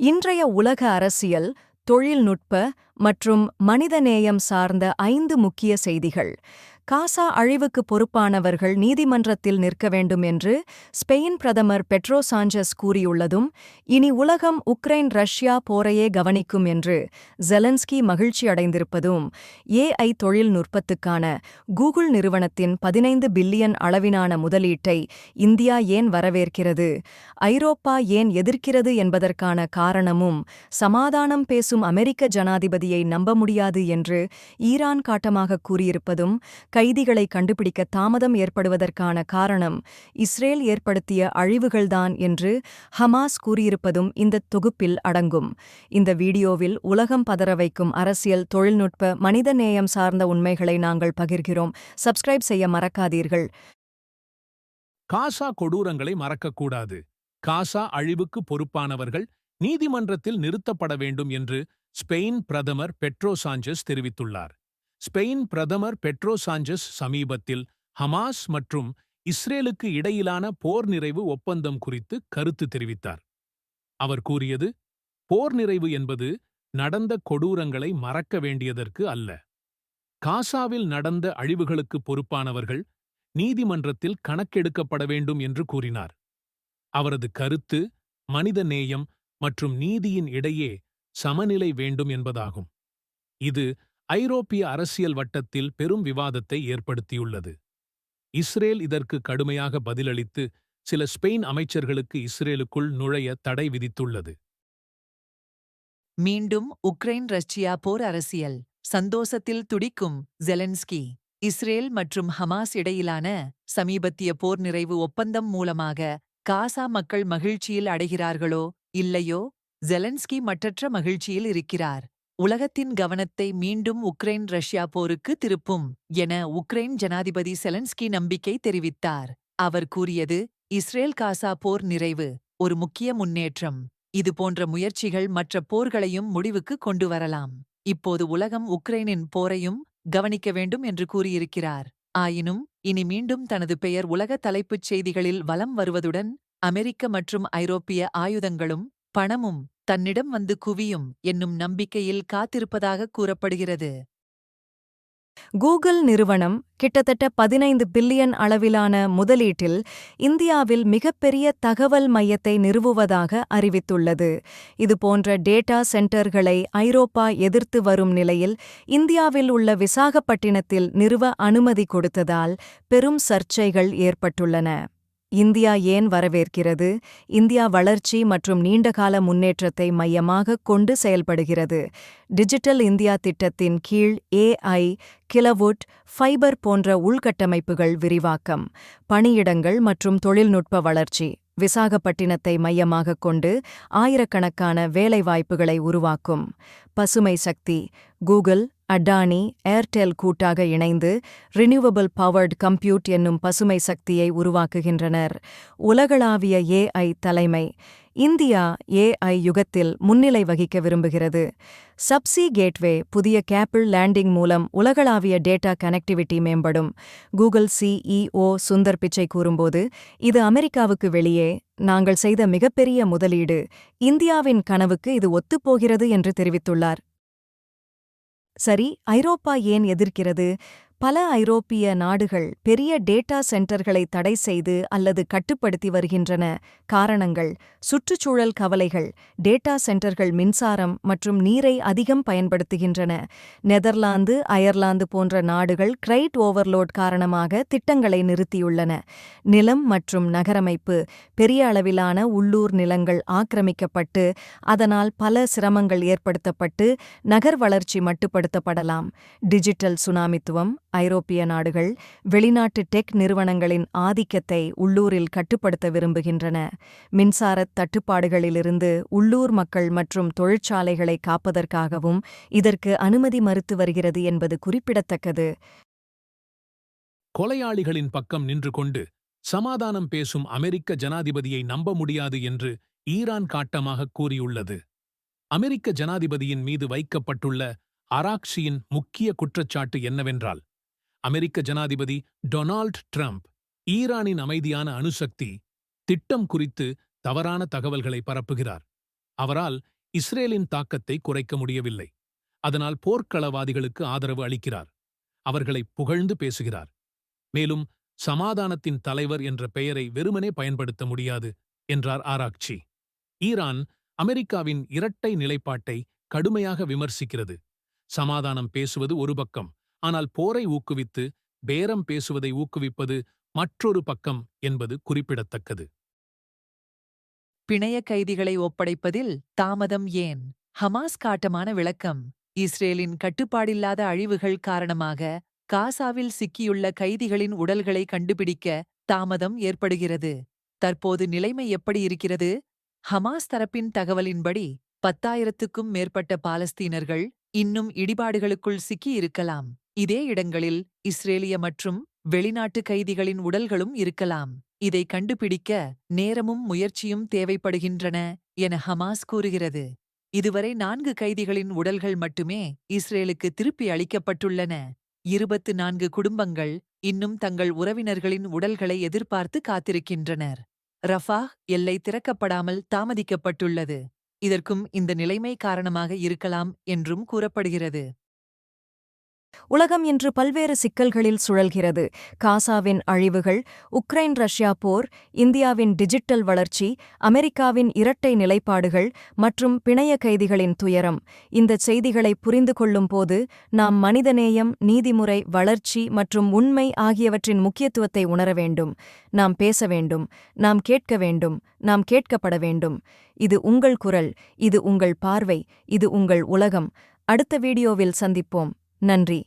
இன்றைய உலக அரசியல் தொழில்நுட்ப மற்றும் மனிதநேயம் சார்ந்த ஐந்து முக்கிய செய்திகள். காசா அழிவுக்கு பொறுப்பானவர்கள் நீதிமன்றத்தில் நிற்க வேண்டும் என்று ஸ்பெயின் பிரதமர் பெட்ரோ சாஞ்சஸ் கூறியுள்ளதும் இனி உலகம் உக்ரைன் ரஷ்யா போரையே கவனிக்கும் என்று ஜெலன்ஸ்கி மகிழ்ச்சி அடைந்திருப்பதும் ஏஐ தொழில்நுட்பத்துக்கான கூகுள் நிறுவனத்தின் பதினைந்து பில்லியன் அளவிலான முதலீட்டை இந்தியா ஏன் வரவேற்கிறது ஐரோப்பா ஏன் எதிர்க்கிறது என்பதற்கான காரணமும் சமாதானம் பேசும் அமெரிக்க ஜனாதிபதியை நம்ப முடியாது என்று ஈரான் காட்டமாக கூறியிருப்பதும் கைதிகளை கண்டுபிடிக்க தாமதம் ஏற்படுவதற்கான காரணம் இஸ்ரேல் ஏற்படுத்திய அழிவுகள்தான் என்று ஹமாஸ் கூறியிருப்பதும் இந்த தொகுப்பில் அடங்கும். இந்த வீடியோவில் உலகம் பதற வைக்கும் அரசியல் தொழில்நுட்ப மனித நேயம் சார்ந்த உண்மைகளை நாங்கள் பகிர்கிறோம். சப்ஸ்கிரைப் செய்ய மறக்காதீர்கள். காசா கொடூரங்களை மறக்கக்கூடாது காசா அழிவுக்கு பொறுப்பானவர்கள் நீதிமன்றத்தில் நிறுத்தப்பட வேண்டும் என்று ஸ்பெயின் பிரதமர் பெட்ரோ சாஞ்சஸ் தெரிவித்துள்ளார். ஸ்பெயின் பிரதமர் பெட்ரோ சாஞ்சஸ் சமீபத்தில் ஹமாஸ் மற்றும் இஸ்ரேலுக்கு இடையிலான போர் நிறைவு ஒப்பந்தம் குறித்து கருத்து தெரிவித்தார். அவர் கூறியது போர் நிறைவு என்பது நடந்த கொடூரங்களை மறக்க வேண்டியதற்கு அல்ல. காசாவில் நடந்த அழிவுகளுக்கு பொறுப்பானவர்கள் நீதிமன்றத்தில் கணக்கெடுக்கப்பட வேண்டும் என்று கூறினார். அவரது கருத்து மனித நேயம் மற்றும் நீதியின் இடையே சமநிலை வேண்டும் என்பதாகும். இது ஐரோப்பிய அரசியல் வட்டத்தில் பெரும் விவாதத்தை ஏற்படுத்தியுள்ளது. இஸ்ரேல் இதற்கு கடுமையாக பதிலளித்து சில ஸ்பெயின் அமைச்சர்களுக்கு இஸ்ரேலுக்குள் நுழைய தடை விதித்துள்ளது. மீண்டும் உக்ரைன் ரஷ்யா போர் அரசியல். சந்தோஷத்தில் துடிக்கும் ஜெலன்ஸ்கி. இஸ்ரேல் மற்றும் ஹமாஸ் இடையிலான சமீபத்திய போர் நிறைவு ஒப்பந்தம் மூலமாக காசா மக்கள் மகிழ்ச்சியில் அடைகிறார்களோ இல்லையோ? ஜெலன்ஸ்கி மற்றற்ற மகிழ்ச்சியில் இருக்கிறார். உலகத்தின் கவனத்தை மீண்டும் உக்ரைன் ரஷ்யா போருக்கு திருப்பும் என உக்ரைன் ஜனாதிபதி செலன்ஸ்கி நம்பிக்கை தெரிவித்தார். அவர் கூறியது இஸ்ரேல் காசா போர் நிறைவு ஒரு முக்கிய முன்னேற்றம். இதுபோன்ற முயற்சிகள் மற்ற போர்களையும் முடிவுக்கு கொண்டு வரலாம். இப்போது உலகம் உக்ரைனின் போரையும் கவனிக்க வேண்டும் என்று கூறியிருக்கிறார். ஆயினும் இனி மீண்டும் தனது பெயர் உலக தலைப்புச் செய்திகளில் வலம் வருவதுடன் அமெரிக்க மற்றும் ஐரோப்பிய ஆயுதங்களும் பணமும் தன்னிடம் வந்து குவியும் என்னும் நம்பிக்கையில் காத்திருப்பதாக கூறப்படுகிறது. கூகுள் நிறுவனம் கிட்டத்தட்ட பதினைந்து பில்லியன் அளவிலான முதலீட்டில் இந்தியாவில் மிகப்பெரிய தகவல் மையத்தை நிறுவுவதாக அறிவித்துள்ளது. இதுபோன்ற டேட்டா சென்டர்களை ஐரோப்பா எதிர்த்து வரும் நிலையில் இந்தியாவில் உள்ள விசாகப்பட்டினத்தில் நிறுவ அனுமதி கொடுத்ததால் பெரும் சர்ச்சைகள் ஏற்பட்டுள்ளன. இந்தியா ஏன் வரவேற்கிறது? இந்தியா வளர்ச்சி மற்றும் நீண்டகால முன்னேற்றத்தை மையமாக கொண்டு செயல்படுகிறது. டிஜிட்டல் இந்தியா திட்டத்தின் கீழ் ஏஐ கிலவுட் ஃபைபர் போன்ற உள்கட்டமைப்புகள் விரிவாக்கம் பணியிடங்கள் மற்றும் தொழில்நுட்ப வளர்ச்சி. விசாகப்பட்டினத்தை மையமாகக் கொண்டு ஆயிரக்கணக்கான வேலைவாய்ப்புகளை உருவாக்கும். பசுமை சக்தி கூகுள் அடானி ஏர்டெல் கூட்டாக இணைந்து ரினியூவபிள் பவர்டு கம்ப்யூட் என்னும் பசுமை சக்தியை உருவாக்குகின்றனர். உலகளாவிய ஏஐ தலைமை இந்தியா ஏஐ யுகத்தில் முன்னிலை வகிக்க விரும்புகிறது. சப்சி கேட்வே புதிய கேப்பிள் லேண்டிங் மூலம் உலகளாவிய டேட்டா கனெக்டிவிட்டி மேம்படும். கூகுள் சிஇஓ சுந்தர் பிச்சை கூறும்போது இது அமெரிக்காவுக்கு வெளியே நாங்கள் செய்த மிகப்பெரிய முதலீடு இந்தியாவின் கனவுக்கு இது ஒத்துப்போகிறது என்று தெரிவித்துள்ளார். சரி ஐரோப்பா ஏன் எதிர்க்கிறது? பல ஐரோப்பிய நாடுகள் பெரிய டேட்டா சென்டர்களை தடை செய்து அல்லது கட்டுப்படுத்தி வருகின்றன. காரணங்கள் சுற்றுச்சூழல் கவலைகள் டேட்டா சென்டர்கள் மின்சாரம் மற்றும் நீரை அதிகம் பயன்படுத்துகின்றன. நெதர்லாந்து அயர்லாந்து போன்ற நாடுகள் கிரைட் ஓவர்லோட் காரணமாக திட்டங்களை நிறுத்தியுள்ளன. நிலம் மற்றும் நகரமைப்பு பெரிய அளவிலான உள்ளூர் நிலங்கள் ஆக்கிரமிக்கப்பட்டு அதனால் பல சிரமங்கள் ஏற்படுத்தப்பட்டு நகர் வளர்ச்சி மட்டுப்படுத்தப்படலாம். டிஜிட்டல் சுனாமித்துவம் ஐரோப்பிய நாடுகள் வெளிநாட்டு டெக் நிறுவனங்களின் ஆதிக்கத்தை உள்ளூரில் கட்டுப்படுத்த விரும்புகின்றன. மின்சாரத் தட்டுப்பாடுகளிலிருந்து உள்ளூர் மக்கள் மற்றும் தொழிற்சாலைகளை காப்பதற்காகவும் இதற்கு அனுமதி மறுத்து வருகிறது என்பது குறிப்பிடத்தக்கது. கொலையாளிகளின் பக்கம் நின்று கொண்டு சமாதானம் பேசும் அமெரிக்க ஜனாதிபதியை நம்ப முடியாது என்று ஈரான் காட்டமாக கூறியுள்ளது. அமெரிக்க ஜனாதிபதியின் மீது வைக்கப்பட்டுள்ள அராக்சியின் முக்கிய குற்றச்சாட்டு என்னவென்றால் அமெரிக்க ஜனாதிபதி டொனால்ட் ட்ரம்ப் ஈரானின் அமைதியான அணுசக்தி திட்டம் குறித்து தவறான தகவல்களை பரப்புகிறார். அவரால் இஸ்ரேலின் தாக்கத்தை குறைக்க முடியவில்லை. அதனால் போர்க்களவாதிகளுக்கு ஆதரவு அளிக்கிறார். அவர்களை புகழ்ந்து பேசுகிறார். மேலும் சமாதானத்தின் தலைவர் என்ற பெயரை வெறுமனே பயன்படுத்த முடியாது என்றார் ஆராய்ச்சி. ஈரான் அமெரிக்காவின் இரட்டை நிலைப்பாட்டை கடுமையாக விமர்சிக்கிறது. சமாதானம் பேசுவது ஒரு பக்கம் ஆனால் போரை ஊக்குவித்து பேரம் பேசுவதை ஊக்குவிப்பது மற்றொரு பக்கம் என்பது குறிப்பிடத்தக்கது. பிணைய கைதிகளை ஒப்படைப்பதில் தாமதம் ஏன்? ஹமாஸ் காட்டமான விளக்கம் இஸ்ரேலின் கட்டுப்பாடில்லாத அழிவுகள் காரணமாக காசாவில் சிக்கியுள்ள கைதிகளின் உடல்களை கண்டுபிடிக்க தாமதம் ஏற்படுகிறது. தற்போது நிலைமை எப்படி இருக்கிறது? ஹமாஸ் தரப்பின் தகவலின்படி பத்தாயிரத்துக்கும் மேற்பட்ட பாலஸ்தீனர்கள் இன்னும் இடிபாடுகளுக்குள் சிக்கியிருக்கலாம். இதே இடங்களில் இஸ்ரேலிய மற்றும் வெளிநாட்டு கைதிகளின் உடல்களும் இருக்கலாம். இதை கண்டுபிடிக்க நேரமும் முயற்சியும் தேவைப்படுகின்றன என ஹமாஸ் கூறுகிறது. இதுவரை நான்கு கைதிகளின் உடல்கள் மட்டுமே இஸ்ரேலுக்கு திருப்பி அளிக்கப்பட்டுள்ளன. இருபத்து நான்கு குடும்பங்கள் இன்னும் தங்கள் உறவினர்களின் உடல்களை எதிர்பார்த்து காத்திருக்கின்றனர். ரஃபாஹ் எல்லை திறக்கப்படாமல் தாமதிக்கப்பட்டுள்ளது. இதற்கும் இந்த நிலைமை காரணமாக இருக்கலாம் என்றும் கூறப்படுகிறது. உலகம் இன்று பல்வேறு சிக்கல்களில் சுழல்கிறது. காசாவின் அழிவுகள் உக்ரைன் ரஷ்யா போர் இந்தியாவின் டிஜிட்டல் வளர்ச்சி அமெரிக்காவின் இரட்டை நிலைப்பாடுகள் மற்றும் பிணைய கைதிகளின் துயரம். இந்த செய்திகளை புரிந்து கொள்ளும் போது நாம் மனிதநேயம் நீதிமுறை வளர்ச்சி மற்றும் உண்மை ஆகியவற்றின் முக்கியத்துவத்தை உணர வேண்டும். நாம் பேச வேண்டும் நாம் கேட்க வேண்டும் நாம் கேட்கப்பட வேண்டும். இது உங்கள் குரல் இது உங்கள் பார்வை இது உங்கள் உலகம். அடுத்த வீடியோவில் சந்திப்போம். நன்றி.